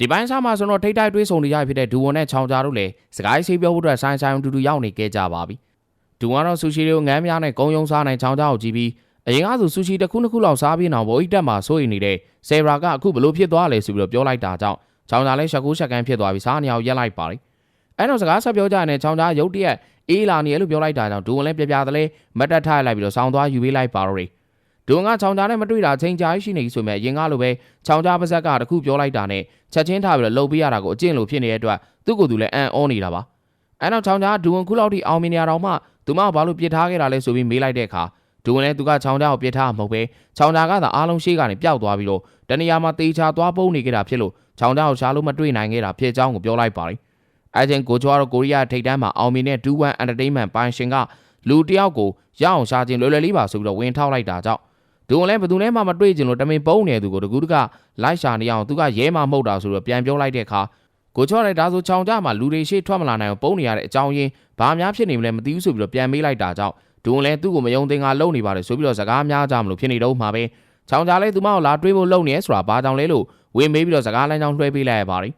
ဒီပိုင်းစားမှာဆိုတော့ထိတ်တိုက်တွေးဆုံနေရဖြစ်တဲ့ဒူဝန်နဲ့ချောင်ကြားတို့လည်းစကိုင်းဆေးပြောဖို့အတွက်ဆိုင်ဆိုင်တူတူရောက်နေခဲ့ကြပါပြီဒူဝန်ကတော့ဆူရှီတွေကိုငမ်းများနဲ့ဂုံယုံစားနိုင်ချောင်ကြားကိုကြည့်ပြီးအရင်ကဆိုဆူရှီတစ်ခုနှစ်ခုလောက်စားပြီးနောက်ဘိုးအိတက်မှာစိုးရိမ်နေတဲ့ဆယ်ရာကအခုဘလို့ဖြစ်သွားလဲဆိုပြီးတော့ပြောလိုက်တာကြောင့်ချောင်ကြားလည်းရှက်ကူးရှက်ကန်းဖြစ်သွားပြီးစားနေအောင်ရက်လိုက်ပါလိအဲ့တော့စကားဆက်ပြောကြတဲ့ချောင်ကြားရုတ်တရက်အေးလာနေရလို့ပြောလိုက်တာကြောင့်ဒူဝန်လည်းပြပြတလဲမတ်တက်ထားလိုက်ပြီးတော့ဆောင်းသွားယူပေးလိုက်ပါတော့တယ် ဒုံကချောင်ကြားနဲ့မတွေ့တာချိန်ကြာရှိနေပြီဆိုမဲ့ရင်ကားလိုပဲချောင်ကြားပါဇက်ကတခုပြောလိုက်တာနဲ့ချက်ချင်းထားပြီးတော့လှုပ်ပေးရတာကိုအကျင့်လိုဖြစ်နေတဲ့အတွက်သူ့ကိုယ်သူလည်းအံ့ဩနေတာပါအဲနောက်ချောင်ကြားဒူဝန်ခုလောက်ထိအောင်မြင်နေရတော့မှသူမကဘာလို့ပြစ်ထားခဲ့တာလဲဆိုပြီးမေးလိုက်တဲ့အခါဒူဝန်လည်းသူကချောင်ကြားကိုပြစ်ထားမှာမဟုတ်ပဲချောင်ကြားကသာအားလုံးရှိကနေပျောက်သွားပြီးတော့တနေရာမှာတေချာသွားပုန်းနေကြတာဖြစ်လို့ချောင်ကြားကိုရှားလို့မတွေ့နိုင်ခဲ့တာဖြစ်ကြောင်းကိုပြောလိုက်ပါတယ်အဲချင်းကိုချွားတော့ကိုရီးယားထိပ်တန်းမှာအောင်မြင်တဲ့ဒူဝန်အန်တာတိန်မန့်ပိုင်ရှင်ကလူတယောက်ကိုရအောင်ရှာခြင်းလွယ်လွယ်လေးပါဆိုပြီးတော့ဝင်ထောက်လိုက်တာကြောင့် ဒုံလည်းဘယ်သူနဲ့မှမတွေ့ကြလို့တမင်ပုံးနေသူကိုတကူတကလိုက်ရှာနေအောင်သူကရဲမှမဟုတ်တာဆိုတော့ပြန်ပြောလိုက်တဲ့အခါကိုချော့လိုက်ဒါဆိုချောင်ကြမှာလူတွေရှေ့ထွက်မလာနိုင်အောင်ပုံးနေရတဲ့အကြောင်းရင်းဘာများဖြစ်နေမလဲမသိဘူးဆိုပြီးတော့ပြန်မေးလိုက်တာကြောင့်ဒုံလည်းသူ့ကိုမယုံသင်္ကာလုံနေပါတယ်ဆိုပြီးတော့စကားများကြမလို့ဖြစ်နေတော့မှာပဲချောင်ကြလဲသူမကိုလာတွေးဖို့လုံနေရဆိုတာဘာကြောင့်လဲလို့ဝင်မေးပြီးတော့စကားလမ်းကြောင်းလွှဲပေးလိုက်ရပါတယ်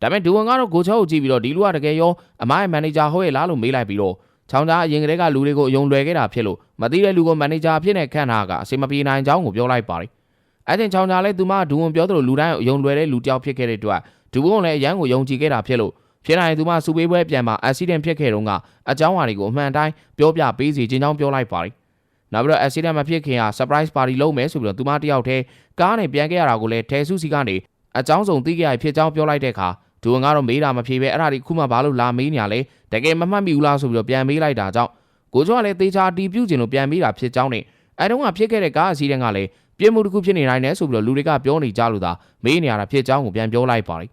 ဒါပေမဲ့ဒူဝန်ကတော့ကိုချော့ကိုကြည့်ပြီးတော့ဒီလူကတကယ်ရောအမရဲ့မန်နေဂျာဟုတ်ရဲ့လားလို့မေးလိုက်ပြီးတော့ချောင်းသားအရင်ကတည်းကလူတွေကိုအယုံလွယ်ခဲ့တာဖြစ်လို့ မသိတဲ့လူကိုမန်နေဂျာအဖြစ်နဲ့ခန့်ထားကအစီမပြေနိုင်ကြောင်းကိုပြောလိုက်ပါတယ်။အဲ့ဒီချောင်းသားလည်းသူမဒူဝန်ပြောသလိုလူတိုင်းအယုံလွယ်တဲ့လူတယောက်ဖြစ်ခဲ့တဲ့အတွက်ဒူဝန်လည်းအရန်ကိုယုံကြည်ခဲ့တာဖြစ်လို့ဖြစ်နိုင်သူမစူပေးပွဲပြန်မှာအက်ဆီဒန့်ဖြစ်ခဲ့တုန်းကအကြောင်းအရာတွေကိုအမှန်တိုင်းပြောပြပေးစီခြင်းကြောင်းပြောလိုက်ပါတယ်။နောက်ပြီးတော့ accident မဖြစ်ခင်က surprise party လုပ်မယ်ဆိုပြီးတော့သူမတယောက်တည်းကားနဲ့ပြန်ခဲ့ရတာကိုလည်းထဲစုစီကနေအကြောင်းစုံသိခဲ့ရဖြစ်ကြောင်းပြောလိုက်တဲ့အခါဒူဝန်ကတော့မေးတာမဖြေပဲအဲ့ဒါဒီခုမှဘာလို့လာမေးနေရလဲတကယ်မမှတ်မိဘူးလားဆိုပြီးတော့ပြန်မေးလိုက်တာကြောင့် ကိုကျော်ကလည်းတေချာတီးပြုတ်ကျင်လို့ပြန်မေးတာဖြစ်ကြောင်းနဲ့အဲတုန်းကဖြစ်ခဲ့တဲ့ကားအစီးတန်းကလည်းပြင်းမှုတစ်ခုဖြစ်နေနိုင်တယ်ဆိုပြီးတော့လူတွေကပြောနေကြလို့သာမေးနေရတာဖြစ်ကြောင်းကိုပြန်ပြောလိုက်ပါလိမ့်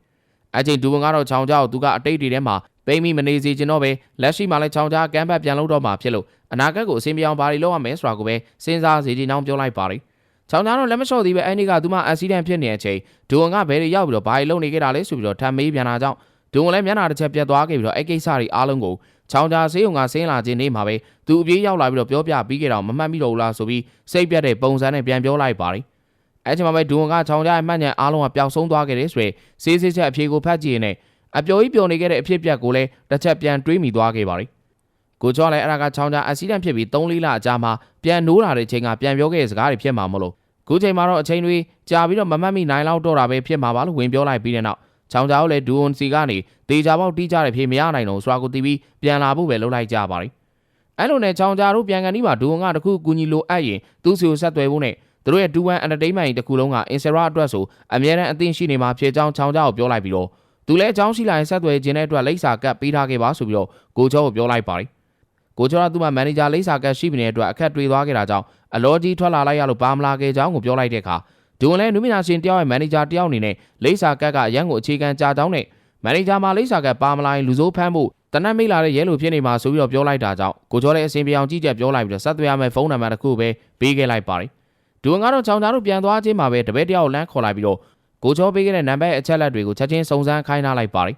အချင်းဒူဝန်ကတော့ချောင်းကြောက်သူကအတိတ်တွေထဲမှာပိမ့်မိမနေစေချင်တော့ပဲလက်ရှိမှာလည်းချောင်းကြားကမ်းဘတ်ပြန်လို့တော့မှာဖြစ်လို့အနာဂတ်ကိုအဆင်ပြေအောင်ဘာတွေလုပ်ရမလဲဆိုတာကိုပဲစဉ်းစားစေချင်အောင်ပြောလိုက်ပါလိမ့်ချောင်းသားတော့လက်မလျှော့သေးပဲအဲ့ဒီကသူမအက်ဆီဒန့်ဖြစ်နေတဲ့အချိန်ဒူဝန်ကဘယ်တွေရောက်ပြီးတော့ဘာတွေလုပ်နေခဲ့တာလဲဆိုပြီးတော့ထပ်မေးပြန်လာကြောင်းဒုံလည်းမျက်နှာတစ်ချက်ပြတ်သွားခဲ့ပြီးတော့အဲ့ကိစ္စတွေအားလုံးကို ချောင်းကြားဆေးရုံကဆင်းလာခြင်းနေမှာပဲသူအပြေးရောက်လာပြီးတော့ပြောပြပြီးကြတော့မမှတ်မိတော့ဘူးလားဆိုပြီးစိတ်ပြတ်တဲ့ပုံစံနဲ့ပြန်ပြောလိုက်ပါတယ်အဲ့ချိန်မှာပဲဒုံကချောင်းကြားရဲ့မှတ်ဉာဏ်အားလုံးကပျောက်ဆုံးသွားခဲ့တယ်ဆိုရယ်ဆေးဆေးချက်အဖြေကိုဖတ်ကြည့်ရင်လည်းအပျော်ကြီးပျော်နေခဲ့တဲ့အဖြစ်ပြက်ကိုလည်းတစ်ချက်ပြန်တွေးမိသွားခဲ့ပါတယ်ကိုကျော်လည်းအဲ့ဒါကချောင်းကြားအက်ဆီဒန့်ဖြစ်ပြီး3လလအကြာမှာပြန်နိုးလာတဲ့ချိန်ကပြန်ပြောခဲ့တဲ့စကားတွေဖြစ်မှာမလို့ခုချိန်မှာတော့အချိန်တွေကြာပြီးတော့မမှတ်မိနိုင်လောက်တော့တာပဲဖြစ်မှာပါလို့ဝင်ပြောလိုက်ပြီးတဲ့နောက် ချောင်းကြောက်လည်းဒူဝန်စီကနေဒေချာပေါက်တီးကြတဲ့ဖြေမရနိုင်တော့ဆိုတာကိုတီးပြီးပြန်လာဖို့ပဲလုပ်လိုက်ကြပါတယ်အဲ့လိုနဲ့ချောင်းကြတို့ပြန်ကန်ဒီမှာဒူဝန်ကတခုကူညီလိုအပ်ရင်သူ့စီကိုဆက်သွယ်ဖို့နဲ့သူတို့ရဲ့ဒူဝန်အန်တာတိန်မန့်ကြီးတစ်ခုလုံးကအင်ဆရာအတွက်ဆိုအမြဲတမ်းအသင့်ရှိနေမှာဖြစ်ကြောင်းချောင်းကြကိုပြောလိုက်ပြီးတော့သူလည်းအကြောင်းရှိလာရင်ဆက်သွယ်ခြင်းတဲ့အတွက်လိပ်စာကတ်ပေးထားခဲ့ပါဆိုပြီးတော့ကိုချောကိုပြောလိုက်ပါတယ်ကိုကျော်ကသူ့မှာမန်နေဂျာလိပ်စာကတ်ရှိနေတဲ့အတွက်အခက်တွေ့သွားခဲ့တာကြောင့်အလောကြီးထွက်လာလိုက်ရလို့ပါမလာခဲ့ကြောင်းကိုပြောလိုက်တဲ့အခါ ဒုဝန်လည်းနုမနာရှင်တယောက်ရဲ့မန်နေဂျာတယောက်အနေနဲ့လိပ်စာကတ်ကအရန်ကိုအခြေခံကြာကြောင်းနဲ့မန်နေဂျာမှာလိပ်စာကတ်ပါမလာရင်လူစိုးဖမ်းဖို့တနက်မိလာတဲ့ရဲလိုဖြစ်နေမှာဆိုပြီးတော့ပြောလိုက်တာကြောင့်ကိုကျော်လည်းအစဉ်ပြေအောင်ကြည့်ကြပြောလိုက်ပြီးတော့ဆက်သွယ်ရမယ့်ဖုန်းနံပါတ်တစ်ခုပဲပေးခဲ့လိုက်ပါတယ်ဒုဝန်ကတော့ချောင်းချားတို့ပြန်သွားခြင်းမှာပဲတပည့်တယောက်လမ်းခေါ်လိုက်ပြီးတော့ကိုကျော်ပေးခဲ့တဲ့နံပါတ်အချက်လက်တွေကိုချက်ချင်းစုံစမ်းခိုင်းထားလိုက်ပါတယ်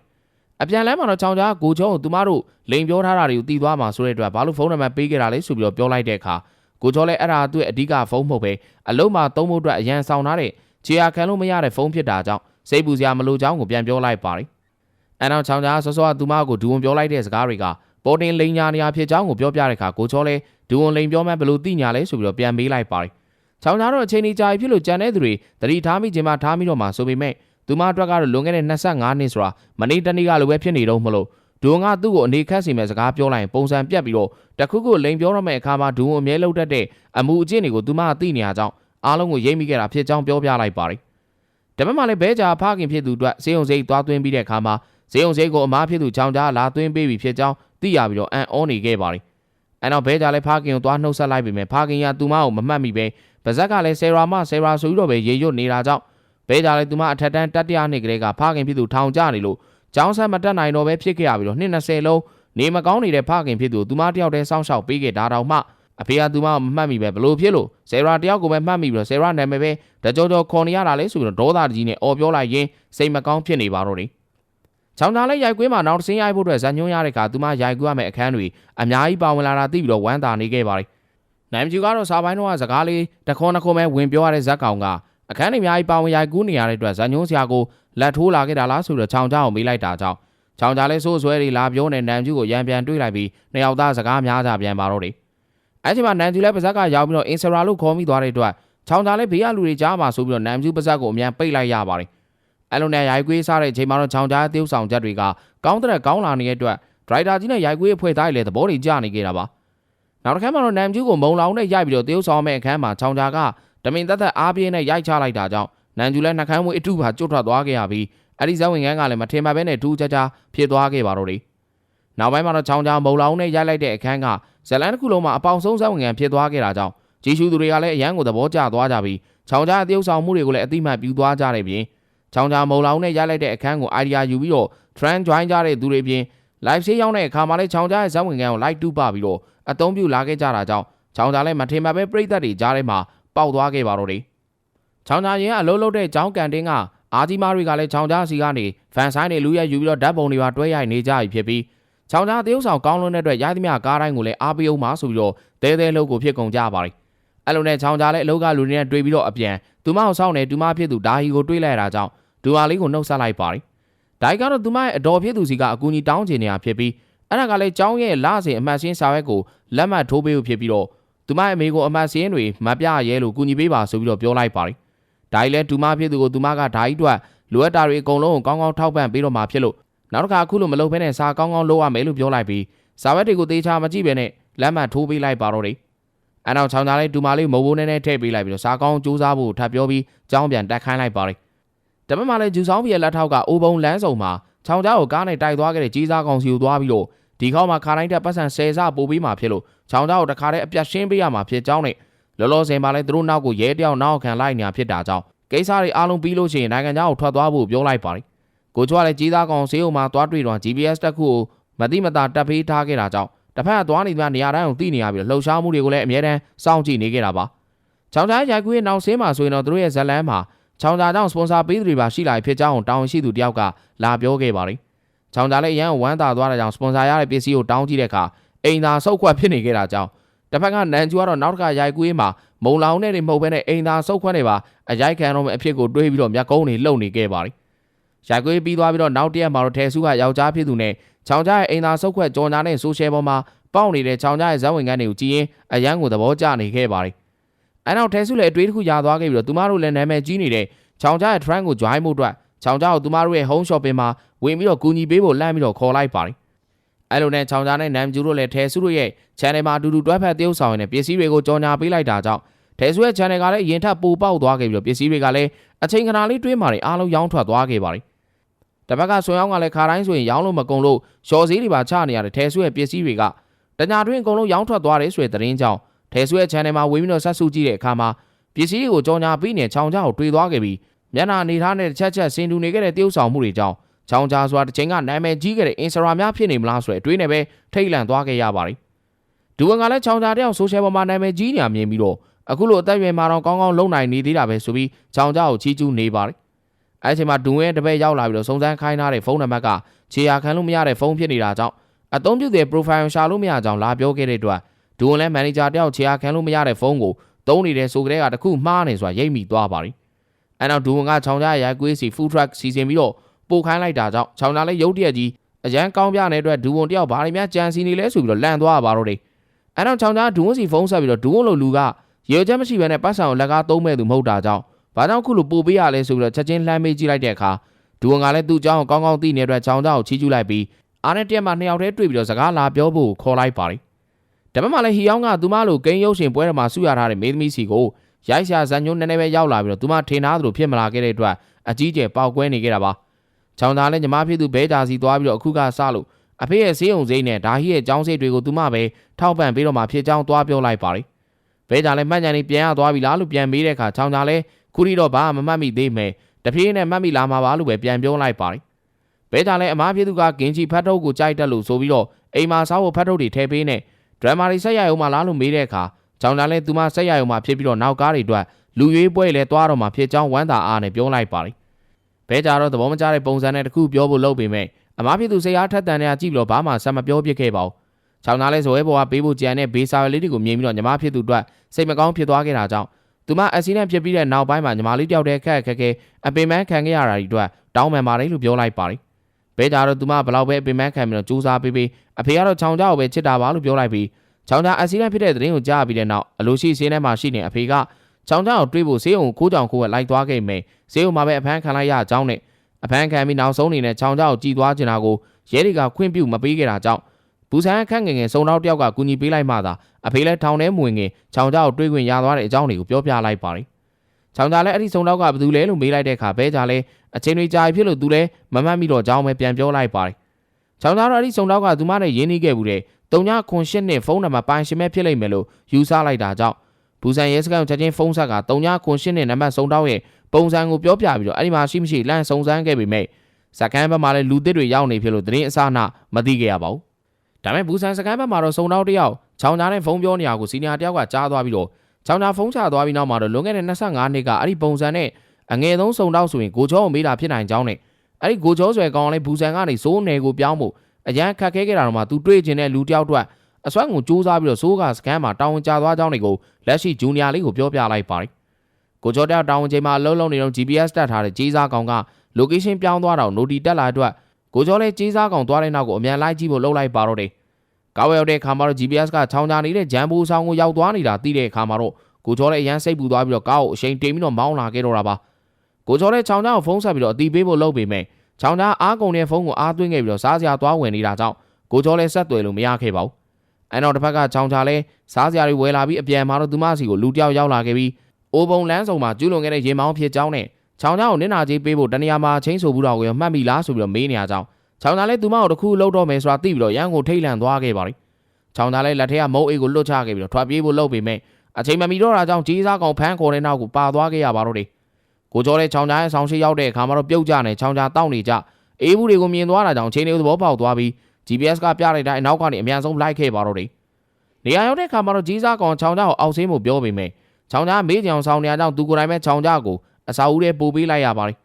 အပြန်လမ်းမှာတော့ချောင်းချားကိုကျော်ကိုသူမတို့လိန်ပြောထားတာတွေကိုတီးသွားမှာဆိုတဲ့အတွက်ဘာလို့ဖုန်းနံပါတ်ပေးခဲ့တာလဲဆိုပြီးတော့ပြောလိုက်တဲ့အခါ ကိုကျော်လည်းအဲ့ဒါသူ့အဓိကဖုန်းမဟုတ်ပဲအလုံးမှာသုံးဖို့အတွက်အရန်ဆောင်ထားတဲ့ခြေရာခံလို့မရတဲ့ဖုန်းဖြစ်တာကြောင့်စိတ်ပူစရာမလိုကြောင်းကိုပြန်ပြောလိုက်ပါတယ်။အဲနောက်ချောင်းကြားဆော့ဆော့ကသူမကိုဒူဝန်ပြောလိုက်တဲ့စကားတွေကပေါ်တင်လိန်ညာနေရာဖြစ်ကြောင်းကိုပြောပြတဲ့အခါကိုချောလဲဒူဝန်လိန်ပြောမှဘလို့သိညာလဲဆိုပြီးတော့ပြန်မေးလိုက်ပါတယ်။ချောင်းကြားတော့အချိန်ကြီးကြာပြီဖြစ်လို့ကြံတဲ့သူတွေတတိထားမိခြင်းမှထားမိတော့မှဆိုပေမဲ့သူမအတွက်ကတော့လွန်ခဲ့တဲ့25နှစ်ဆိုတာမနေ့တနေ့ကလိုပဲဖြစ်နေတော့မလို့ ဒူဝန်ကသူ့ကိုအနေခက်စီမဲ့စကားပြောလိုက်ရင်ပုံစံပြတ်ပြီးတော့တခုခုလိန်ပြောရမယ့်အခါမှာဒူဝန်အမြဲလုပ်တတ်တဲ့အမှုအကျင့်တွေကိုသူမကသိနေရကြောင်းအားလုံးကိုရိပ်မိခဲ့တာဖြစ်ကြောင်းပြောပြလိုက်ပါတယ်။ဒါပေမဲ့လည်းဘဲကြာဖခင်ဖြစ်သူအတွက်ဈေးုံစိတ်သွားသွင်းပြီးတဲ့အခါမှာဈေးုံစိတ်ကိုအမားဖြစ်သူချောင်းကြားလာသွင်းပေးပြီးဖြစ်ကြောင်းသိရပြီးတော့အန်အောနေခဲ့ပါတယ်။အဲနောက်ဘဲကြာလည်းဖခင်ကိုသွားနှုတ်ဆက်လိုက်ပြီးမြဲဖခင်ကသူမကိုမမှတ်မိပဲပါဇက်ကလည်းဆယ်ရာမဆယ်ရာဆိုပြီးတော့ပဲရေရွတ်နေတာကြောင့်ဘဲကြာလည်းသူမအထက်တန်းတတိယနှစ်ကလေးကဖခင်ဖြစ်သူထောင်ကျနေလို့ ကျောင်းဆက်မတက်နိုင်တော့ပဲဖြစ်ခဲ့ရပြီးတော့နှစ်20လုံးနေမကောင်းနေတဲ့ဖခင်ဖြစ်သူသူမတယောက်တည်းစောင့်ရှောက်ပေးခဲ့တာတောင်မှအဖေကသူမမမှတ်မိပဲဘလို့ဖြစ်လို့ဆယ်ရာတယောက်ကိုပဲမှတ်မိပြီးတော့ဆယ်ရာနာမည်ပဲတကြောကြောခေါ်နေရတာလေဆိုပြီးတော့ဒေါသကြီးနဲ့အော်ပြောလိုက်ရင်စိတ်မကောင်းဖြစ်နေပါတော့တယ်ချောင်းသားလေးရိုက်ကွင်းမှာနောက်တစ်စင်းရိုက်ဖို့အတွက်ဇန်ညွှန်းရတဲ့အခါသူမရိုက်ကွင်းရမယ့်အခန်းတွေအများကြီးပါဝင်လာတာသိပြီးတော့ဝမ်းသာနေခဲ့ပါတယ်နိုင်ကျူကတော့စာပိုင်းတော့စကားလေးတခွန်းတစ်ခွန်းပဲဝင်ပြောရတဲ့ဇက်ကောင်ကအခန်းတွေအများကြီးပါဝင်ရိုက်ကူးနေရတဲ့အတွက်ဇန်ညွှန်းဆရာကို လက်ထိုးလာခဲ့တာလားဆိုတော့ချောင်ကြားကိုမေးလိုက်တာကြောင့်ချောင်ကြားလဲဆိုးဆွဲတွေလာပြောနေနန်ကျူကိုရံပြန်တွေးလိုက်ပြီးနှစ်ယောက်သားစကားများကြပြန်ပါတော့တယ်အဲ့ဒီမှာနန်ကျူလဲပါဇက်ကရောက်ပြီးတော့အင်စရာလို့ခေါ်မိသွားတဲ့အတွက်ချောင်ကြားလဲဘေးကလူတွေကြားမှာဆိုပြီးတော့နန်ကျူပါဇက်ကိုအမြန်ပိတ်လိုက်ရပါတယ်အဲ့လိုနဲ့ရိုက်ကွေးစားတဲ့အချိန်မှာတော့ချောင်ကြားအသေးဆောင်ချက်တွေကကောင်းတဲ့ကောင်းလာနေတဲ့အတွက်ဒရိုက်တာကြီးနဲ့ရိုက်ကွေးအဖွဲ့သားတွေလည်းသဘောတွေကျနေကြတာပါနောက်တစ်ခါမှတော့နန်ကျူကိုမုံလောင်နဲ့ရိုက်ပြီးတော့တေးဆောင်မဲ့အခန်းမှာချောင်ကြားကဒမင်သက်သက်အားပြင်းနဲ့ရိုက်ချလိုက်တာကြောင့် နန်ကျူလည်းနှကန်းမွေးအထုပါကျွတ်ထွက်သွားခဲ့ရပြီးအဲ့ဒီဇက်ဝင်ကန်းကလည်းမထင်မှတ်ဘဲနဲ့ထူးခြားခြားဖြစ်သွားခဲ့ပါတော့တယ်နောက်ပိုင်းမှာတော့ချောင်ချာမုံလောင်နဲ့ရိုက်လိုက်တဲ့အခန်းကဇလန်တစ်ခုလုံးမှာအပေါင်ဆုံးဇက်ဝင်ကန်းဖြစ်သွားခဲ့တာကြောင့်ဂျီရှူသူတွေကလည်းအရန်ကိုသဘောကျသွားကြပြီးချောင်ချာအသေးဆောင်မှုတွေကိုလည်းအတိမတ်ပြူသွားကြတယ်ပြင်ချောင်ချာမုံလောင်နဲ့ရိုက်လိုက်တဲ့အခန်းကို idea ယူပြီးတော့ trend join ကြတဲ့သူတွေပြင် live ဆေးရောက်တဲ့အခါမှာလည်းချောင်ချာရဲ့ဇက်ဝင်ကန်းကို like တူးပပြီးတော့အသုံးပြုလာခဲ့ကြတာကြောင့်ချောင်ချာလည်းမထင်မှတ်ပဲပြိသက်တွေကြားထဲမှာပေါက်သွားခဲ့ပါတော့တယ် ချောင်ချာရင်ကအလုံးလုံးတဲ့ကျောင်းကန်တင်းကအာကြီးမားတွေကလည်းချောင်ကြားစီကနေဖန်ဆိုင်တွေလူရဲယူပြီးတော့ဓာတ်ပုံတွေပါတွဲရိုက်နေကြပြီဖြစ်ပြီးချောင်ကြားတရုပ်ဆောင်ကောင်းလွန်းတဲ့အတွက်ရိုက်သမျှကားတိုင်းကိုလည်းအားပေးအောင်ပါဆိုပြီးတော့တဲတဲလုံးကိုဖြစ်ကုန်ကြပါတယ်အဲ့လိုနဲ့ချောင်ကြားလည်းအလုပ်ကလူတွေနဲ့တွေ့ပြီးတော့အပြန်သူမအောင်ဆောင်နေသူမဖြစ်သူဒါဟီကိုတွေ့လိုက်တာကြောင့်ဒူဟာလေးကိုနှုတ်ဆက်လိုက်ပါတယ်ဒိုင်ကတော့သူမရဲ့အတော်ဖြစ်သူစီကအကူအညီတောင်းချင်နေတာဖြစ်ပြီးအဲ့ဒါကလည်းကျောင်းရဲ့လစဉ်အမှတ်စင်းစာရွက်ကိုလက်မှတ်ထိုးပေးဖို့ဖြစ်ပြီးတော့သူမရဲ့အမေကိုအမှတ်စင်းတွေမပြရဲလို့ကူညီပေးပါဆိုပြီးတော့ပြောလိုက်ပါတယ် ဒါကြီးလဲဒူမဖြစ်သူကိုဒူမကဒါကြီးအတွက်လိုအပ်တာတွေအကုန်လုံးကိုကောင်းကောင်းထောက်ပံ့ပေးတော့မှာဖြစ်လို့နောက်တစ်ခါအခုလိုမလုပ်ဘဲနဲ့စာကောင်းကောင်းလုပ်ရမယ်လို့ပြောလိုက်ပြီးစာဝတ်တွေကိုသေချာမကြည့်ပဲနဲ့လက်မှတ်ထိုးပေးလိုက်ပါတော့တယ်။အနောက်ချောင်းသားလေးဒူမာလေးမုံဘိုးနဲ့နဲ့ထည့်ပေးလိုက်ပြီးတော့စာကောင်းစူးစမ်းဖို့ထပ်ပြောပြီးကြောင်းပြန်တက်ခိုင်းလိုက်ပါတယ်။တပတ်မှလည်းဂျူဆောင်ဖီရဲ့လက်ထောက်ကအိုဘုံလန်းစုံမှာချောင်းကြားကိုကားနဲ့တိုက်သွားခဲ့တဲ့ကြီးစားကောင်စီကိုသွားပြီးတော့ဒီခေါက်မှာခါတိုင်းတက်ပတ်စံ10ဆပို့ပေးမှာဖြစ်လို့ချောင်းကြားကိုတခါတည်းအပြတ်ရှင်းပေးရမှာဖြစ်ကြောင်းနဲ့ လောလောဆယ်မှာလည်းသူတို့နောက်ကိုရဲတယောက်နောက်ခံလိုက်နေတာဖြစ်တာကြောင့်ကိစ္စတွေအားလုံးပြီးလို့ရှိရင်နိုင်ငံခြားကိုထွက်သွားဖို့ပြောလိုက်ပါတယ်။ကိုကျွားလည်းကြီးသားကောင်ဆေးုံမှာသွားတွေ့တော့ GPS တက်ခုကိုမတိမတာတက်ဖေးထားခဲ့တာကြောင့်တစ်ဖက်ကသွားနေမှနေရာတိုင်းကိုသိနေရပြီးလှုပ်ရှားမှုတွေကိုလည်းအမြဲတမ်းစောင့်ကြည့်နေခဲ့တာပါ။ချောင်းကြားရိုက်ကူးရဲ့နောက်ဆင်းမှာဆိုရင်တော့သူတို့ရဲ့ဇက်လန်းမှာချောင်းကြားကြောင့်စပွန်ဆာပေးသူတွေပါရှိလာဖြစ်ကြောင်းတောင်းရှိသူတယောက်ကလာပြောခဲ့ပါတယ်။ချောင်းကြားလည်းအရန်ဝမ်းသာသွားတဲ့ကြောင့်စပွန်ဆာရတဲ့ပစ္စည်းကိုတောင်းကြည့်တဲ့အခါအိမ်သာဆုတ်ခွက်ဖြစ်နေခဲ့တာကြောင့် တစ်ဖက်ကနန်ကျူကတော့နောက်တစ်ခါရိုက်ကူးမှာမုံလောင်နဲ့တွေမဟုတ်ဘဲနဲ့အိမ်သာဆုတ်ခွက်တွေပါအရိုက်ခံတော့မယ့်အဖြစ်ကိုတွေးပြီးတော့မြက်ကုန်းတွေလှုပ်နေခဲ့ပါတယ်။ရိုက်ကွေးပြီးသွားပြီးတော့နောက်တရက်မှာတော့ထဲစုကယောက်ျားဖြစ်သူနဲ့ချောင်ကြားရဲ့အိမ်သာဆုတ်ခွက်ကြော်ညာနဲ့ဆိုရှယ်ပေါ်မှာပေါက်နေတဲ့ချောင်ကြားရဲ့ဇက်ဝင်ကန်းတွေကိုကြည်ရင်အရန်ကိုသဘောကျနေခဲ့ပါတယ်။အဲနောက်ထဲစုလည်းအတွေးတစ်ခုရသွားခဲ့ပြီးတော့သူမတို့လည်းနာမည်ကြီးနေတဲ့ချောင်ကြားရဲ့ trend ကို join မှုအတွက်ချောင်ကြားကိုသူမတို့ရဲ့ home shopping မှာဝင်ပြီးတော့ကူညီပေးဖို့လမ်းပြီးတော့ခေါ်လိုက်ပါတယ်။ အဲလိုနဲ့ချောင်ကြားနဲ့နမ်ကျူတို့လည်းထဲစုတို့ရဲ့ channel မှာအတူတူတွဲဖက်တရုပ်ဆောင်ရတဲ့ပစ္စည်းတွေကိုကြော်ညာပေးလိုက်တာကြောင့်ထဲဆွဲ channel ကလည်းအရင်ထပ်ပိုပေါက်သွားခဲ့ပြီးတော့ပစ္စည်းတွေကလည်းအချိန်ခဏလေးတွေးမှတွေအားလုံးရောင်းထွက်သွားခဲ့ပါတယ်။တပတ်ကဆွေအောင်ကလည်းခါတိုင်းဆိုရင်ရောင်းလို့မကုန်လို့ရှော်စည်းတွေပါချနေရတဲ့ထဲဆွဲပစ္စည်းတွေကတညာတွင်းအကုန်လုံးရောင်းထွက်သွားတယ်ဆိုတဲ့သတင်းကြောင့်ထဲဆွဲ channel မှာဝင်ပြီးတော့ဆက်စုကြည့်တဲ့အခါမှာပစ္စည်းတွေကိုကြော်ညာပြီးနေချောင်းချောင်းကိုတွေးသွားခဲ့ပြီးမျက်နှာအနေထားနဲ့တစ်ချက်ချက်ဆင်တူနေခဲ့တဲ့တရုပ်ဆောင်မှုတွေကြောင့် ချောင်းချာဆိုတာတစ်ချိန်ကနာမည်ကြီးခဲ့တဲ့အင်စရာများဖြစ်နေမလားဆိုတဲ့အတွေးနဲ့ပဲထိတ်လန့်သွားခဲ့ရပါတယ်။ဒူဝင်ကလည်းချောင်းချာတယောက်ဆိုရှယ်ပေါ်မှာနာမည်ကြီးနေမြင်ပြီးတော့အခုလိုအသက်အရွယ်မှာတော့ကောင်းကောင်းလုံနိုင်နေသေးတာပဲဆိုပြီးချောင်းချာကိုချီးကျူးနေပါတယ်။အဲအချိန်မှာဒူဝင်ရဲ့တပည့်ရောက်လာပြီးတော့စုံစမ်းခိုင်းထားတဲ့ဖုန်းနံပါတ်ကခြေရာခံလို့မရတဲ့ဖုန်းဖြစ်နေတာကြောင့်အသုံးပြုတဲ့ profile ရှာလို့မရကြောင်းလာပြောခဲ့တဲ့အတွက်ဒူဝင်လည်း manager တယောက်ခြေရာခံလို့မရတဲ့ဖုန်းကိုသုံးနေတဲ့ဆိုကြတဲ့ကတခုမှားနေဆိုတာရိပ်မိသွားပါတယ်။အဲနောက်ဒူဝင်ကချောင်းချာရိုက်ကွေးစီ food truck စီစဉ်ပြီးတော့ ပို့ခိုင်းလိုက်တာကြောင့်ချောင်းသားလေးရုတ်တရက်ကြီးအရန်ကောင်းပြနေတဲ့အတွက်ဒူဝွန်တယောက်ဘာတွေများကြံစီနေလဲဆိုပြီးတော့လန့်သွားပါတော့တယ်အဲတော့ချောင်းသားဒူဝွန်စီဖုန်းဆက်ပြီးတော့ဒူဝွန်လိုလူကရေချက်မရှိဘဲနဲ့ပတ်ဆောင်လက်ကားသုံးမဲ့သူမဟုတ်တာကြောင့်ဘာကြောင့်ခုလိုပို့ပေးရလဲဆိုပြီးတော့ချက်ချင်းလှမ်းမေးကြည့်လိုက်တဲ့အခါဒူဝွန်ကလည်းသူ့အကြောင်းကိုကောင်းကောင်းသိနေတဲ့အတွက်ချောင်းသားကိုချီးကျူးလိုက်ပြီးအားနဲ့တက်မှနှစ်ယောက်တည်းတွေ့ပြီးတော့စကားလာပြောဖို့ခေါ်လိုက်ပါတယ်ဒါပေမဲ့လည်းဟီယောင်းကသူမလိုဂိမ်းရုပ်ရှင်ပွဲတော်မှာဆုရထားတဲ့မေးသမီးစီကိုရိုက်ရှာဇန်ညိုးနည်းနည်းပဲရောက်လာပြီးတော့သူမထင်သားသလိုဖြစ်မလာခဲ့တဲ့အတွက်အကြီးကျယ်ပေါက်ကွဲနေခဲ့တာပါ။ ချောင်းသားလည်းညီမဖြစ်သူဘဲတာစီသွားပြီးတော့အခုကစလို့အဖေရဲ့ဈေးုံဈေးနဲ့ဒါဟီရဲ့ចောင်းစိတ်တွေကိုသူမပဲထောက်ပံ့ပြီးတော့မှဖြစ်ကြောင်းသွားပြောလိုက်ပါတယ်။ဘဲတာလည်းမှတ်ညာနေပြန်ရသွားပြီလားလို့ပြန်မေးတဲ့အခါချောင်းသားလည်းခုရီတော့ဘာမှမမှတ်မိသေးမယ်။တပြေးနဲ့မှတ်မိလာမှာပါလို့ပဲပြန်ပြောလိုက်ပါတယ်။ဘဲတာလည်းအမားဖြစ်သူကဂင်ချီဖတ်ထုတ်ကိုကြိုက်တက်လို့ဆိုပြီးတော့အိမ်မှာစားဖို့ဖတ်ထုတ်တွေထည့်ပေးနေဒရမာတွေဆက်ရအောင်မလားလို့မေးတဲ့အခါချောင်းသားလည်းသူမဆက်ရအောင်မှဖြစ်ပြီးတော့နောက်ကားတွေအတွက်လူရွေးပွဲလည်းသွားတော့မှဖြစ်ကြောင်းဝမ်းသာအားနဲ့ပြောလိုက်ပါတယ်။ ဘဲကြတော့သဘောမကျတဲ့ပုံစံနဲ့တခုပြောဖို့လုပ်ပေမဲ့အမားဖြစ်သူစိတ်အားထက်သန်နေကြည့်ပြီးတော့ဘာမှဆက်မပြောပြခဲ့ပါဘူး။ချောင်းသားလည်းဇွဲပေါ်ကပေးဖို့ကြံတဲ့ဘေးစာရလေးတွေကိုမြင်ပြီးတော့ညီမဖြစ်သူအတွက်စိတ်မကောင်းဖြစ်သွားခဲ့တာကြောင့်သူမအက်ဆီဒန့်ဖြစ်ပြီးတဲ့နောက်ပိုင်းမှာညီမလေးတယောက်တည်းခက်ခက်ခဲအပင်ပန်းခံခဲ့ရတာဒီအတွက်တောင်းပန်ပါတယ်လို့ပြောလိုက်ပါတယ်ဘဲကြတော့သူမဘလောက်ပဲအပင်ပန်းခံပြီးတော့စူးစမ်းပေးပေးအဖေကတော့ချောင်ကြောက်ပဲချစ်တာပါလို့ပြောလိုက်ပြီးချောင်ကြအက်ဆီဒန့်ဖြစ်တဲ့သတင်းကိုကြားပြီးတဲ့နောက်အလိုရှိစင်းထဲမှာရှိနေအဖေက ချောင်ကြောက်ကိုတွေးဖို့ဆေးရုံကိုခိုးကြောင်ခိုးဝက်လိုက်သွားခဲ့မယ်ဆေးရုံမှာပဲအဖမ်းခံလိုက်ရအကြောင်းနဲ့အဖမ်းခံပြီးနောက်ဆုံးအနေနဲ့ချောင်ကြောက်ကိုကြည်သွားချင်တာကိုရဲတွေကခွင့်ပြုမပေးခဲ့တာကြောင့်ဘူဆန်အခန့်ငယ်ငယ်စုံတော့တယောက်ကကူညီပေးလိုက်မှသာအဖေလည်းထောင်ထဲမဝင်ခင်ချောင်ကြောက်ကိုတွေးခွင့်ရသွားတဲ့အကြောင်းတွေကိုပြောပြလိုက်ပါတယ်ချောင်ကြလည်းအဲ့ဒီစုံတော့ကဘယ်သူလဲလို့မေးလိုက်တဲ့အခါဘဲကြလည်းအချိန်တွေကြာပြီဖြစ်လို့သူလည်းမမှတ်မိတော့ကြောင်းပဲပြန်ပြောလိုက်ပါတယ်ချောင်ကြတော့အဲ့ဒီစုံတော့ကသူမနဲ့ရင်းနှီးခဲ့ဘူးတဲ့တုံညခွန်ရှစ်နှစ်ဖုန်းနံပါတ်ပိုင်ရှင်မဲ့ဖြစ်လိမ့်မယ်လို့ယူဆလိုက်တာကြောင့် ဘူဆန်ရဲစကန်ချက်ချင်းဖုန်းဆက်ကတုံညခွန်ရှစ်နှစ်နံပါတ်စုံတော့ရဲ့ပုံစံကိုပြောပြပြီးတော့အဲ့ဒီမှာရှိမရှိလန့်စုံစမ်းခဲ့ပေမဲ့စကန်ဘက်မှာလည်းလူသစ်တွေရောက်နေဖြစ်လို့သတင်းအစအနမသိခဲ့ရပါဘူးဒါပေမဲ့ဘူဆန်စကန်ဘက်မှာတော့စုံတော့တယောက်ချောင်ကြားနဲ့ဖုန်းပြောနေရကိုစီနီယာတယောက်ကကြားသွားပြီးတော့ချောင်ကြားဖုန်းချသွားပြီးနောက်မှာတော့လွန်ခဲ့တဲ့25နှစ်ကအဲ့ဒီပုံစံနဲ့အငယ်ဆုံးစုံတော့ဆိုရင်ကိုချောကိုမေးတာဖြစ်နိုင်ကြောင်းနဲ့အဲ့ဒီကိုချောဆွဲကောင်လေးဘူဆန်ကနေစိုးနယ်ကိုပြောင်းဖို့အရန်ခက်ခဲခဲ့တာတော့မှသူတွေ့ကျင်တဲ့လူတယောက်အတွက် အစွမ်းကိုစူးစမ်းပြီးတော့စိုးကစကန်မှာတောင်းဝန်ကြသွားကြောင်းတွေကိုလက်ရှိဂျူနီယာလေးကိုပြောပြလိုက်ပါတယ်ကိုချောတယောက်တောင်းဝန်ချိန်မှာအလုံးလုံးနေတော့ GPS တက်ထားတဲ့ကြီးစားကောင်က location ပြောင်းသွားတော့ noti တက်လာအတွက်ကိုချောလဲကြီးစားကောင်သွားတဲ့နောက်ကိုအမြန်လိုက်ကြည့်ဖို့လှုပ်လိုက်ပါတော့တယ်ကားဝဲရောက်တဲ့အခါမှာတော့ GPS ကချောင်းချနေတဲ့ဂျမ်ဘူဆောင်ကိုရောက်သွားနေတာသိတဲ့အခါမှာတော့ကိုချောလဲအရန်စိတ်ပူသွားပြီးတော့ကားကိုအရှိန်တင်ပြီးတော့မောင်းလာခဲ့တော့တာပါကိုချောလဲချောင်းချောင်းကိုဖုန်းဆက်ပြီးတော့အတီးပေးဖို့လုပ်ပေမဲ့ချောင်းချားအားကုန်တဲ့ဖုန်းကိုအားသွင်းခဲ့ပြီးတော့စားစရာသွားဝင်နေတာကြောင့်ကိုချောလဲဆက်သွယ်လို့မရခဲ့ပါဘူး အဲနောက်တစ်ဖက်ကချောင်းချာလဲစားစရာတွေဝယ်လာပြီးအပြန်မှာတော့သူမစီကိုလူတယောက်ရောက်လာခဲ့ပြီးအိုးပုံလန်းဆောင်မှာကျူးလွန်ခဲ့တဲ့ရေမောင်းဖြစ်ကြောင်းနဲ့ချောင်းချောင်းကိုနင့်နာကြီးပေးဖို့တနေရာမှာချင်းဆိုဘူးတော့ကိုရမှတ်မိလားဆိုပြီးတော့မေးနေရကြောင်းချောင်းချာလဲသူမကိုတခုလှုပ်တော့မယ်ဆိုတာသိပြီးတော့ရန်ကိုထိတ်လန့်သွားခဲ့ပါလိမ့်ချောင်းချာလဲလက်ထက်ကမုတ်အိတ်ကိုလွတ်ချခဲ့ပြီးတော့ထွက်ပြေးဖို့လုပ်ပေမဲ့အချိန်မမီတော့တာကြောင့်ကြီးစားကောင်ဖမ်းခေါ်တဲ့နောက်ကိုပါသွားခဲ့ရပါတော့တယ်ကိုကျော်လဲချောင်းချာရဲ့ဆောင်းရှိရောက်တဲ့အခါမှာတော့ပြုတ်ကြနေချောင်းချာတောက်နေကြအေးဘူးတွေကိုမြင်သွားတာကြောင့်ချိန်တွေကိုသဘောပေါက်သွားပြီး GPS ကပြလိုက်တဲ့အနောက်ကနေအမြန်ဆုံးလိုက်ခဲ့ပါတော့တယ်နေရာရောက်တဲ့အခါမှာတော့ကြီးစားကောင်ချောင်းချာကိုအောက်ဆင်းဖို့ပြောပေမဲ့ချောင်းချာမေးကြအောင်ဆောင်နေရကြောင်းသူကိုယ်တိုင်ပဲချောင်းချာကိုအစာဦးထဲပို့ပေးလိုက်ရပါတယ်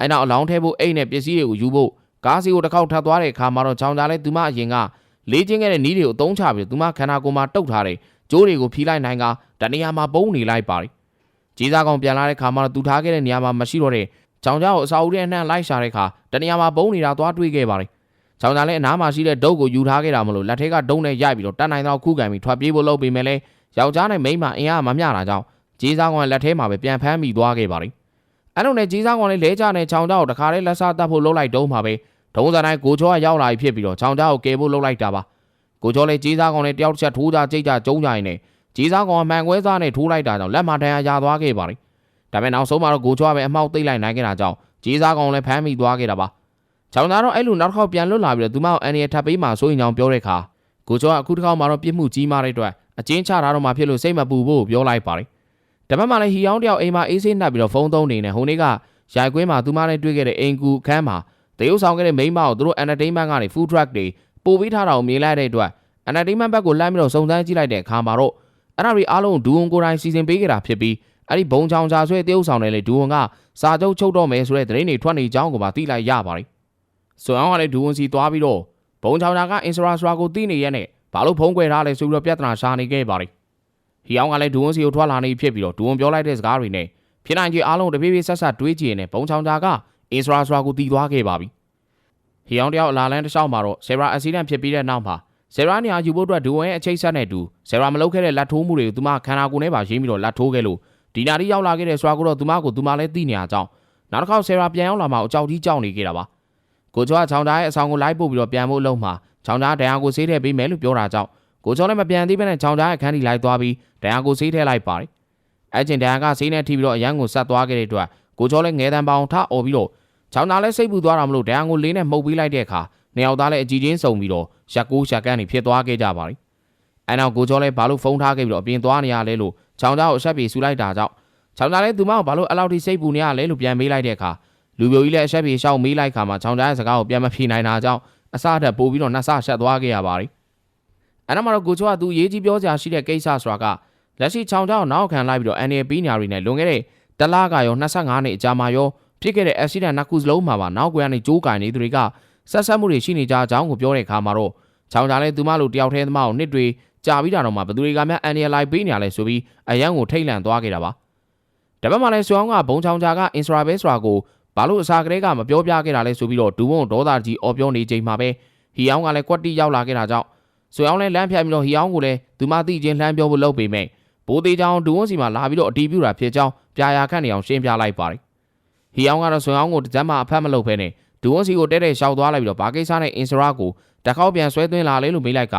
အဲနောက်အလောင်းထဲဖို့အိတ်နဲ့ပစ္စည်းတွေကိုယူဖို့ကားစီကိုတစ်ခေါက်ထပ်သွားတဲ့အခါမှာတော့ချောင်းချာလဲသူမအရင်ကလေးချင်းခဲ့တဲ့နီးတွေကိုအသုံးချပြီးသူမခန္ဓာကိုယ်မှာတုတ်ထားတဲ့ကျိုးတွေကိုဖြီးလိုက်နိုင်ကတနေရာမှာပုံနေလိုက်ပါတယ်ကြီးစားကောင်ပြန်လာတဲ့ခါမှာတော့သူထားခဲ့တဲ့နေရာမှာမရှိတော့တဲ့ချောင်းချာကိုအစာဦးထဲအနှံ့လိုက်ရှာတဲ့ခါတနေရာမှာပုံနေတာသွားတွေ့ခဲ့ပါတယ် ချောင်းချာလဲအနားမှာရှိတဲ့ဒုတ်ကိုယူထားခဲ့တာမလို့လက်ထက်ကဒုံနဲ့ရိုက်ပြီးတော့တတ်နိုင်တော့ခုခံပြီးထွက်ပြေးဖို့လုပ်ပေမဲ့လည်းယောက်ျားနဲ့မိန်းမအင်အားမမျှတာကြောင့်ကြီးစားကောင်လက်ထဲမှာပဲပြန်ဖမ်းမိသွားခဲ့ပါတယ်အဲ့လိုနဲ့ကြီးစားကောင်လေးလဲချနဲ့ချောင်းချာကိုတခါလေးလက်စားတတ်ဖို့လုပ်လိုက်တုံးမှာပဲဒုံးစတိုင်းကိုချောကရောက်လာပြီဖြစ်ပြီးတော့ချောင်းချာကိုကယ်ဖို့လုပ်လိုက်တာပါကိုချောလေးကြီးစားကောင်လေးတယောက်တစ်ချက်ထိုးကြကြိတ်ကြကျုံးကြရင်နဲ့ကြီးစားကောင်အမှန်ကွဲစားနဲ့ထိုးလိုက်တာကြောင့်လက်မထန်ရရသွားခဲ့ပါတယ်ဒါပေမဲ့နောက်ဆုံးမှာတော့ကိုချောကပဲအမှောက်သိမ့်လိုက်နိုင်ခဲ့တာကြောင့်ကြီးစားကောင်လည်းဖမ်းမိသွားခဲ့တာပါ ချောင်းသားတော့အဲ့လိုနောက်တစ်ခေါက်ပြန်လွတ်လာပြီးတော့သူမကိုအန်ရီထပ်ပေးမှဆိုရင်ကြောင်ပြောတဲ့အခါကိုချောကအခုတစ်ခေါက်မှာတော့ပြစ်မှုကြီးမားတဲ့အတွက်အချင်းချတာတော့မှဖြစ်လို့စိတ်မပူဖို့ပြောလိုက်ပါတယ်တပတ်မှလည်းဟီယောင်းတယောက်အိမ်မှာအေးဆေးနှပ်ပြီးတော့ဖုန်းသုံးနေနေဟိုနေ့ကရိုက်ကွင်းမှာသူမနဲ့တွေ့ခဲ့တဲ့အိမ်ကူခန်းမှာတရုတ်ဆောင်ခဲ့တဲ့မိန်းမကိုသူတို့ entertainment ကနေ food truck တွေပို့ပေးထားတာကိုမြင်လိုက်တဲ့အတွက် entertainment ဘက်ကိုလှမ်းပြီးတော့စုံစမ်းကြည့်လိုက်တဲ့အခါမှာတော့အဲ့ဒါတွေအားလုံးဒူဝွန်ကိုယ်တိုင်စီစဉ်ပေးခဲ့တာဖြစ်ပြီးအဲ့ဒီဘုံချောင်ချာဆွဲတရုတ်ဆောင်တယ်လေဒူဝွန်ကစာချုပ်ချုပ်တော့မယ်ဆိုတဲ့သတင်းတွေထွက်နေကြောင်းကိုပါသိလိုက်ရပါတယ်။ ဆိုအောင်ကလည်းဒူဝွန်စီသွားပြီးတော့ဘုံချောင်ချာကအင်စရာစရာကိုသိနေရက်နဲ့ဘာလို့ဖုံးကွယ်ထားလဲဆိုပြီးတော့ပြဿနာရှာနေခဲ့ပါတယ်။ဟီအောင်ကလည်းဒူဝွန်စီကိုထွက်လာနေဖြစ်ပြီးတော့ဒူဝွန်ပြောလိုက်တဲ့စကားတွေနဲ့ဖြစ်နိုင်ကြီးအားလုံးတပြေးပြေးဆက်ဆက်တွေးကြည့်နေဘုံချောင်ချာကအင်စရာစရာကိုတီးသွားခဲ့ပါပြီ။ဟီအောင်တယောက်အလာလန်းတစ်လျှောက်မှာတော့ဆယ်ရာအက်ဆီဒန့်ဖြစ်ပြီးတဲ့နောက်မှာဆယ်ရာနေရာယူဖို့အတွက်ဒူဝွန်ရဲ့အချိတ်ဆက်နဲ့တူဆယ်ရာမလုပ်ခဲ့တဲ့လက်ထိုးမှုတွေကိုသူမခန္ဓာကိုယ်နဲ့ပါရင်းပြီးတော့လက်ထိုးခဲ့လို့ဒီနာရီရောက်လာခဲ့တဲ့ဆိုတာကိုတော့သူမကိုသူမလည်းသိနေရကြောင်းနောက်တစ်ခေါက်ဆယ်ရာပြန်ရောက်လာမှအကြောက်ကြီးကြောက်နေခဲ့တာပါ ကိုချောကချောင်းသားရဲ့အဆောင်ကိုလိုက်ပို့ပြီးတော့ပြန်ဖို့လုံးမှာချောင်းသားဒဏ်ရာကိုဆေးထည့်ပေးမယ်လို့ပြောတာကြောင့်ကိုချောလည်းမပြန်သေးဘဲနဲ့ချောင်းသားရဲ့အခန်းထိလိုက်သွားပြီးဒဏ်ရာကိုဆေးထည့်လိုက်ပါတယ်အဲ့ချိန်ဒဏ်ရာကဆေးနဲ့ထိပြီးတော့အရန်ကိုဆက်သွားခဲ့တဲ့အတွက်ကိုချောလည်းငဲတန်းပေါင်ထအော်ပြီးတော့ချောင်းသားလည်းစိတ်ပူသွားတာမလို့ဒဏ်ရာကိုလေးနဲ့မှုတ်ပေးလိုက်တဲ့အခါနှစ်ယောက်သားလည်းအကြည့်ချင်းစုံပြီးတော့ရက်ကိုးရက်ကန်နေဖြစ်သွားခဲ့ကြပါတယ်အဲနောက်ကိုချောလည်းဘာလို့ဖုန်းထားခဲ့ပြီးတော့အပြင်သွားနေရလဲလို့ချောင်းသားကိုအဆက်ပြေဆူလိုက်တာကြောင့်ချောင်းသားလည်းသူမကိုဘာလို့အလောက်ထိစိတ်ပူနေရလဲလို့ပြန်မေးလိုက်တဲ့အခါ လူပြိုကြီးလည်းအဆက်ပြေရှောက်မေးလိုက်ခါမှာချောင်းသားရဲ့စကားကိုပြန်မဖြေနိုင်တာကြောင့်အစတက်ပို့ပြီးတော့နှဆရှက်သွားခဲ့ရပါတယ်အဲနောက်မှာတော့ကိုချောကသူရေးကြီးပြောစရာရှိတဲ့ကိစ္စဆိုတာကလက်ရှိချောင်းချောင်းနောက်ခံလိုက်ပြီးတော့အန်ရီပီးညာတွေနဲ့လွန်ခဲ့တဲ့တလကရော25နှစ်အကြာမှာရောဖြစ်ခဲ့တဲ့ accident နှစ်ခုစလုံးမှာပါနောက်ကွယ်ကနေကြိုးကင်နေသူတွေကဆက်ဆက်မှုတွေရှိနေကြအကြောင်းကိုပြောတဲ့အခါမှာတော့ချောင်းချာလဲသူမလိုတယောက်တည်းသမားကိုနှစ်တွေကြာပြီးတာတော့မှဘယ်သူတွေကများအန်ရီလိုက်ပေးနေရလဲဆိုပြီးအရန်ကိုထိတ်လန့်သွားခဲ့တာပါတပတ်မှလည်းဆွေအောင်ကဘုံချောင်ချာကအင်စရာပဲဆိုတာကို ဘာလို့အစာကလေးကမပြောပြခဲ့တာလဲဆိုပြီးတော့ဒူဝုံဒေါသကြီးအော်ပြောနေချိန်မှာပဲဟီအောင်ကလည်းကွက်တီရောက်လာခဲ့တာကြောင့်ဆွေအောင်လည်းလမ်းဖြတ်ပြီးတော့ဟီအောင်ကိုလည်းသူမသိချင်းလှမ်းပြောဖို့လုပ်ပေမဲ့ဘိုးသေးချောင်ဒူဝုံစီမှာလာပြီးတော့အတီးပြူတာဖြစ်ကြောင်းပြာရာခန့်နေအောင်ရှင်းပြလိုက်ပါတယ်ဟီအောင်ကတော့ဆွေအောင်ကိုတစ်စက်မှအဖက်မလုပ်ဖဲနဲ့ဒူဝုံစီကိုတဲတဲရှောက်သွားလိုက်ပြီးတော့ဘာကိစ္စနဲ့အင်စရာကိုတစ်ခေါက်ပြန်ဆွဲသွင်းလာလေလို့မေးလိုက်က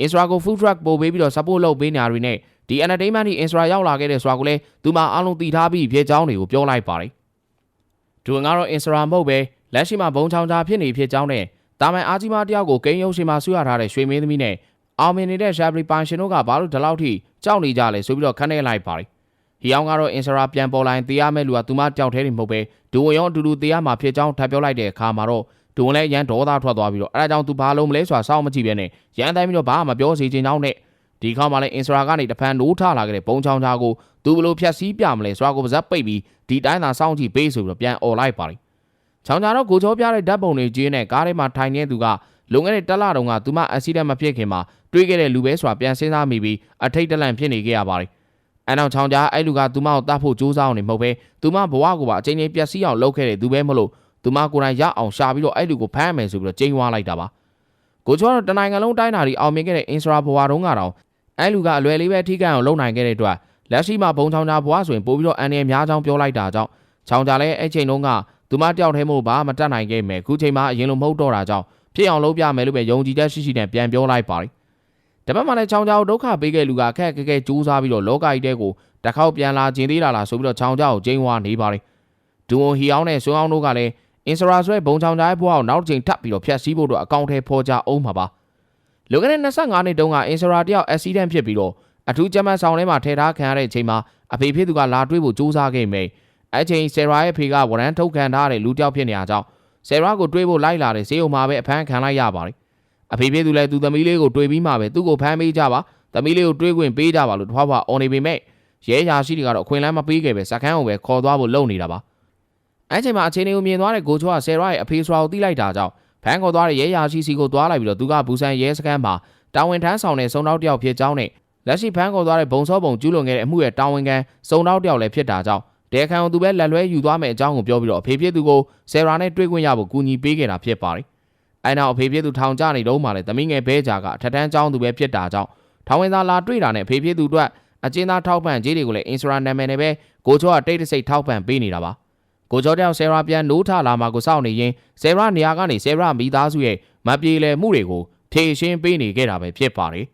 အင်စရာကို food truck ပို့ပေးပြီးတော့ support လုပ်ပေးနေတာတွေနဲ့ဒီ entertainment ဒီ Instra ရောက်လာခဲ့တဲ့ဆိုတာကိုလည်းသူမအားလုံးသိထားပြီးဖြစ်ကြောင်းတွေကိုပြောလိုက်ပါတယ်။ ဒူဝင်ကတော့ Instra မဟုတ်ပဲလက်ရှိမှာဘုံချောင်ချာဖြစ်နေဖြစ်ကြောင်းနဲ့တာမန်အာကြီးမတယောက်ကိုကိန်းရုပ်ရှင်မှာဆွရထားတဲ့ရွှေမင်းသမီးနဲ့အောင်မြင်နေတဲ့ Shabri ပိုင်ရှင်တို့ကဘာလို့ဒီလောက်ထိကြောက်နေကြလဲဆိုပြီးတော့ခန့်နေလိုက်ပါတယ်။ဟီအောင်ကတော့ Instra ပြန်ပေါ်လာရင်တရားမဲ့လူကသူမကြောက်သေးတယ်မဟုတ်ပဲဒူဝင်ရောအတူတူတရားမှာဖြစ်ကြောင်းထပ်ပြောလိုက်တဲ့အခါမှာတော့ဒူဝင်လည်းရန်ဒေါသထွက်သွားပြီးတော့အဲဒါကြောင့်သူဘာလို့မလဲဆိုတာစောင့်မကြည့်ပဲနဲ့ရန်တိုင်းပြီးတော့ဘာမှမပြောစီချင်ကြောင်းနဲ့ ဒီခေါက်မှာလည်းအင်စရာကနေတဖန်နိုးထလာခဲ့တဲ့ဘုံချောင်းချာကိုသူဘလို့ဖြတ်စည်းပြမလဲဆိုတာကိုပါဇက်ပိတ်ပြီးဒီတိုင်းသာစောင့်ကြည့်ပေးဆိုပြီးတော့ပြန်អော်လိုက်ပါလိမ့်ချောင်းချာတော့ကိုချောပြတဲ့ဓာတ်ပုံတွေကြီးနဲ့ကားထဲမှာထိုင်နေသူကလုံခဲ့တဲ့တက်လာတုန်းကသူမအက်ဆီဒန့်မဖြစ်ခင်မှာတွေးခဲ့တဲ့လူပဲဆိုတာပြန်စဉ်းစားမိပြီးအထိတ်တလန့်ဖြစ်နေခဲ့ရပါလိမ့်အဲနောက်ချောင်းချာအဲ့လူကသူမကိုတတ်ဖို့ကြိုးစားအောင်နေမဟုတ်ပဲသူမဘဝကိုပါအချိန်ချင်းပြက်စီးအောင်လုပ်ခဲ့တဲ့သူပဲမလို့သူမကိုယ်တိုင်ရအောင်ရှာပြီးတော့အဲ့လူကိုဖမ်းမယ်ဆိုပြီးတော့ကျင်းဝါလိုက်တာပါကိုချောကတော့တနိုင်ငံလုံးတိုင်းတာဒီအောင်မြင်ခဲ့တဲ့အင်စရာဘဝတုန်းကတော့ အဲလူကအလွယ်လေးပဲထိကန်အောင်လုပ်နိုင်ခဲ့တဲ့အတွက်လက်ရှိမှာဘုံချောင်းချာဘွားဆိုရင်ပို့ပြီးတော့အန်ရများချောင်းပြောလိုက်တာကြောင့်ချောင်းချာလည်းအဲ့ချိန်တုန်းကသူမတယောက်တည်းမို့ဘာမတတ်နိုင်ခဲ့မယ်ခုချိန်မှာအရင်လိုမဟုတ်တော့တာကြောင့်ဖြစ်အောင်လုပ်ပြမယ်လို့ပဲယုံကြည်ချက်ရှိရှိနဲ့ပြန်ပြောလိုက်ပါတယ်တပတ်မှလည်းချောင်းချာကိုဒုက္ခပေးခဲ့လူကခက်ခဲခဲကြိုးစားပြီးတော့လောကကြီးတဲကိုတစ်ခေါက်ပြန်လာခြင်းသေးတာလားဆိုပြီးတော့ချောင်းချာကိုကျင်းဝါနေပါတယ်ဒူဝွန်ဟီအောင်နဲ့ဆွန်းအောင်တို့ကလည်းအင်စရာဆွဲဘုံချောင်းချာရဲ့ဘွားကိုနောက်တစ်ချိန်ထပ်ပြီးတော့ဖျက်ဆီးဖို့တော့အကောင့်ထဲဖော်ကြအောင်မှာပါ လွန်ခဲ့တဲ့25နှစ်တုန်းကအင်စရာတယောက်အက်ဆီဒန့်ဖြစ်ပြီးတော့အထူးကျမ်းမဆောင်ထဲမှာထည့်ထားခံရတဲ့အချိန်မှာအဖေဖြစ်သူကလာတွေးဖို့စူးစမ်းခဲ့မိအဲ့ချိန်ဆယ်ရာရဲ့ဖေကဝရန်ထုတ်ခံထားတဲ့လူတစ်ယောက်ဖြစ်နေရကြောင်းဆယ်ရာကိုတွေးဖို့လိုက်လာတဲ့ဈေးုံမှာပဲအဖမ်းခံလိုက်ရပါတယ်အဖေဖြစ်သူလည်းသူသမီးလေးကိုတွေးပြီးမှပဲသူ့ကိုဖမ်းပေးကြပါသမီးလေးကိုတွေးခွင့်ပေးကြပါလို့ထွားဖွာအော်နေပေမဲ့ရဲရာရှိတွေကတော့အခွင့်အလမ်းမပေးခဲ့ပဲစကန်းကိုပဲခေါ်သွားဖို့လုပ်နေတာပါအဲ့ချိန်မှာအချိန်တွေကိုမြင်သွားတဲ့ကိုချောကဆယ်ရာရဲ့အဖေဆိုတာကိုသိလိုက်တာကြောင့် ဖမ်းခေါ်သွားတဲ့ရဲရာရှိစီကိုသွားလိုက်ပြီးတော့သူကဘူဆန်ရဲစခန်းမှာတာဝန်ထမ်းဆောင်တဲ့စုံနောက်တစ်ယောက်ဖြစ်ကြောင်းနဲ့လက်ရှိဖမ်းခေါ်သွားတဲ့ဘုံစောပုံကျူးလွန်ခဲ့တဲ့အမှုရဲ့တာဝန်ခံစုံနောက်တယောက်လည်းဖြစ်တာကြောင့်ဒေခန်ကိုသူပဲလက်လွဲယူသွားမယ်အကြောင်းကိုပြောပြီးတော့အဖေဖြစ်သူကိုဆယ်ရာနဲ့တွေ့ခွင့်ရဖို့ကူညီပေးခဲ့တာဖြစ်ပါတယ်။အဲနောက်အဖေဖြစ်သူထောင်ကျနေတော့မှလည်းသမီးငယ်ဘဲကြာကအထက်တန်းကျောင်းသူပဲဖြစ်တာကြောင့်ထောင်ဝင်သားလာတွေ့တာနဲ့အဖေဖြစ်သူအတွက်အကျဉ်းသားထောက်ပံ့ကြေးတွေကိုလည်းအင်စရာနာမည်နဲ့ပဲကိုချောကတိတ်တဆိတ်ထောက်ပံ့ပေးနေတာပါ။ ကိုချောတယောက်ဆယ်ရာပြန်နိုးထလာမှကိုစောင့်နေရင်ဆယ်ရာနေရာကနေဆယ်ရာမိသားစုရဲ့မပြေလည်မှုတွေကိုဖြေရှင်းပေးနေခဲ့တာပဲဖြစ်ပါတယ်။